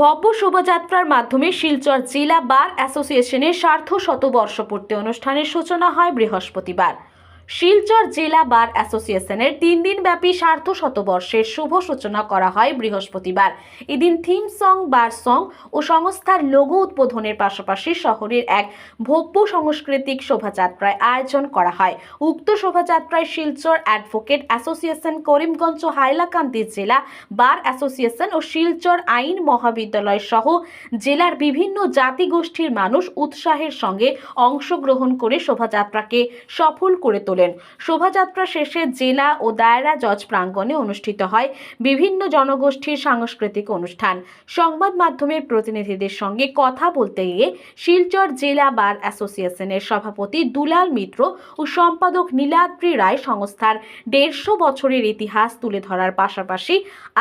ভব্য শোভাযাত্রার মাধ্যমে শিলচর জেলা বার অ্যাসোসিয়েশনের স্বার্থ শতবর্ষপূর্তি অনুষ্ঠানের সূচনা হয় বৃহস্পতিবার। শিলচর জেলা বার অ্যাসোসিয়েশনের তিন দিনব্যাপী স্বার্থ শতবর্ষের শুভ সূচনা করা হয় বৃহস্পতিবার। এদিন থিম সং, বার সং ও সংস্থার লোগো উদ্বোধনের পাশাপাশি শহরের এক ভব্য সাংস্কৃতিক শোভাযাত্রায় আয়োজন করা হয়। উক্ত শোভাযাত্রায় শিলচর অ্যাডভোকেট অ্যাসোসিয়েশন করিমগঞ্জ হাইলাকান্দি জেলা বার অ্যাসোসিয়েশন ও শিলচর আইন মহাবিদ্যালয় সহ জেলার বিভিন্ন জাতিগোষ্ঠীর মানুষ উৎসাহের সঙ্গে অংশগ্রহণ করে শোভাযাত্রাকে সফল করে তোলেন শোভাযাত্রা শেষে জেলা ও দায়রা জজ প্রাঙ্গণে অনুষ্ঠিত হয় বিভিন্ন জনগোষ্ঠীর সাংস্কৃতিক অনুষ্ঠান। সংবাদ মাধ্যমের প্রতিনিধিদের সঙ্গে কথা বলতে গিয়ে শিলচর জেলা বার অ্যাসোসিয়েশনের সভাপতি দুলাল মিত্র ও সম্পাদক নীলাদ্রি রায় সংস্থার দেড়শো বছরের ইতিহাস তুলে ধরার পাশাপাশি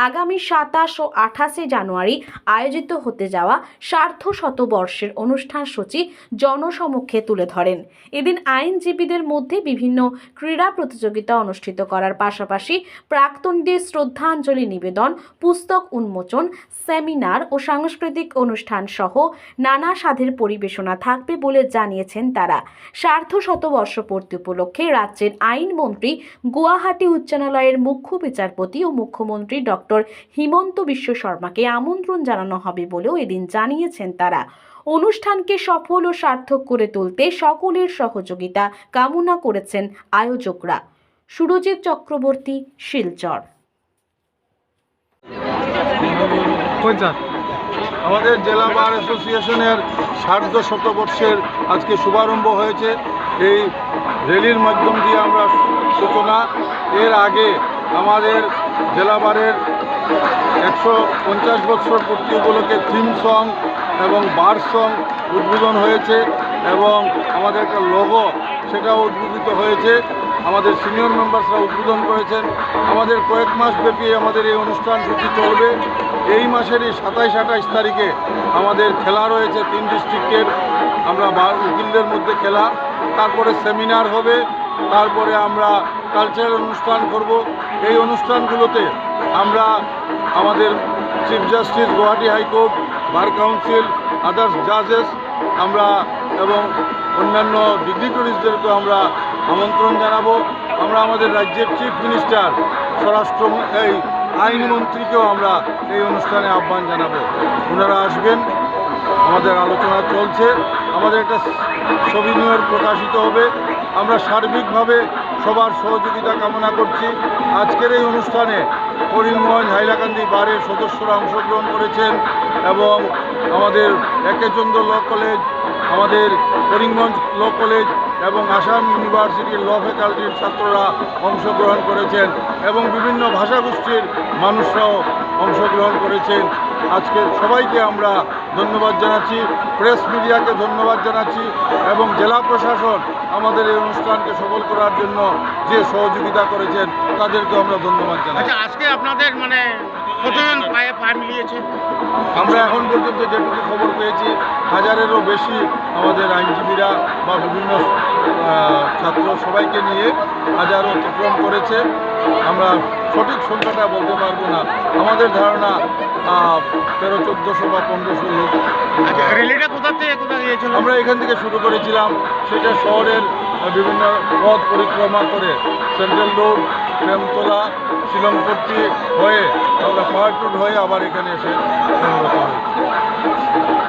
আগামী সাতাশ ও আঠাশে জানুয়ারি আয়োজিত হতে যাওয়া স্বার্থ শতবর্ষের অনুষ্ঠান সূচি জনসমক্ষে তুলে ধরেন। এদিন আইনজীবীদের মধ্যে বিভিন্ন ক্রীড়া প্রতিযোগিতা অনুষ্ঠিত করার পাশাপাশি প্রাক্তনীদের শ্রদ্ধাঞ্জলি নিবেদন, পুস্তক উন্মোচন, সেমিনার ও সাংস্কৃতিক অনুষ্ঠান সহ নানা স্বাদের পরিবেশনা থাকবে বলে জানিয়েছেন তারা। স্বার্থ শতবর্ষপূর্তি উপলক্ষে রাজ্যের আইনমন্ত্রী গুয়াহাটি উচ্চ ন্যায়ালয়ের মুখ্য বিচারপতি ও মুখ্যমন্ত্রী ডক্টর হিমন্ত বিশ্ব শর্মাকে আমন্ত্রণ জানানো হবে বলেও এদিন জানিয়েছেন তারা। অনুষ্ঠানকে সফল ও সার্থক করে তুলতে সকলের সহযোগিতা কামনা করেছেন আয়োজকরা। সুরজিৎ চক্রবর্তী শিলচর। আমাদের জেলা বার অ্যাসোসিয়েশনের সার্ধ শতবর্ষের আজকে শুভারম্ভ হয়েছে। এই র্যালির মাধ্যম দিয়ে আমরা সূচনা। এর আগে আমাদের জেলা বারের একশো পঞ্চাশ বছর পূর্তি উপলক্ষে থিম সং এবং বার সং উদ্বোধন হয়েছে এবং আমাদের একটা লোগো সেটাও উদ্বোধিত হয়েছে। আমাদের সিনিয়র মেম্বার্সরা উদ্বোধন করেছেন। আমাদের কয়েক মাস ব্যাপী আমাদের এই অনুষ্ঠান সূচি চলবে। এই মাসেরই সাতাইশ, আঠাইশ তারিখে আমাদের খেলা রয়েছে তিন ডিস্ট্রিক্টের আমরা বার উকিলদের মধ্যে খেলা, তারপরে সেমিনার হবে, তারপরে আমরা কালচারাল অনুষ্ঠান করব। এই অনুষ্ঠানগুলোতে আমরা আমাদের chief justice Guwahati high court bar council, others জাজেস, আমরা এবং অন্যান্য ডিগ্রিটরিজদেরকে আমরা আমন্ত্রণ জানাব। আমরা আমাদের রাজ্যের চিফ মিনিস্টার স্বরাষ্ট্র এই আইনমন্ত্রীকেও আমরা এই অনুষ্ঠানে আহ্বান জানাব। ওনারা আসবেন, আমাদের আলোচনা চলছে, আমাদের একটা সবিনিয়র প্রকাশিত হবে। আমরা সার্বিকভাবে সবার সহযোগিতা কামনা করছি। আজকের এই অনুষ্ঠানে করিমগঞ্জ হাইলাকান্দি বারের সদস্যরা অংশগ্রহণ করেছেন এবং আমাদের একেচন্দ্র ল কলেজ, আমাদের করিমগঞ্জ ল কলেজ এবং আসাম ইউনিভার্সিটির ল ফ্যাকাল্টির ছাত্ররা অংশগ্রহণ করেছেন এবং বিভিন্ন ভাষাগোষ্ঠীর মানুষরাও অংশগ্রহণ করেছেন। আজকে সবাইকে আমরা ধন্যবাদ জানাচ্ছি। প্রেস মিডিয়াকে ধন্যবাদ জানাচ্ছি এবং জেলা প্রশাসন আমাদের এই অনুষ্ঠানকে সফল করার জন্য যে সহযোগিতা করেছেন তাদেরকে আমরা ধন্যবাদ জানাই আচ্ছা আজকে আপনাদের মানে কতজন পায়ে পা মিলিয়েছে। আমরা এখন পর্যন্ত যেটুকু খবর পেয়েছি হাজারেরও বেশি আমাদের আইনজীবীরা বা বিভিন্ন ছাত্র সবাইকে নিয়ে হাজার অতিক্রম করেছে। আমরা সঠিক সংখ্যাটা বলতে পারব না। আমাদের ধারণা তেরো চোদ্দোশো বা পনেরোশো লোক। আচ্ছা আমরা এখান থেকে শুরু করেছিলাম। সেটা শহরের বিভিন্ন পথ পরিক্রমা করে সেন্ট্রাল রোড প্রেমতলা শিলংপট্টি হয়ে আমরা পাহাড়পুর হয়ে আবার এখানে এসে সংগ্রহ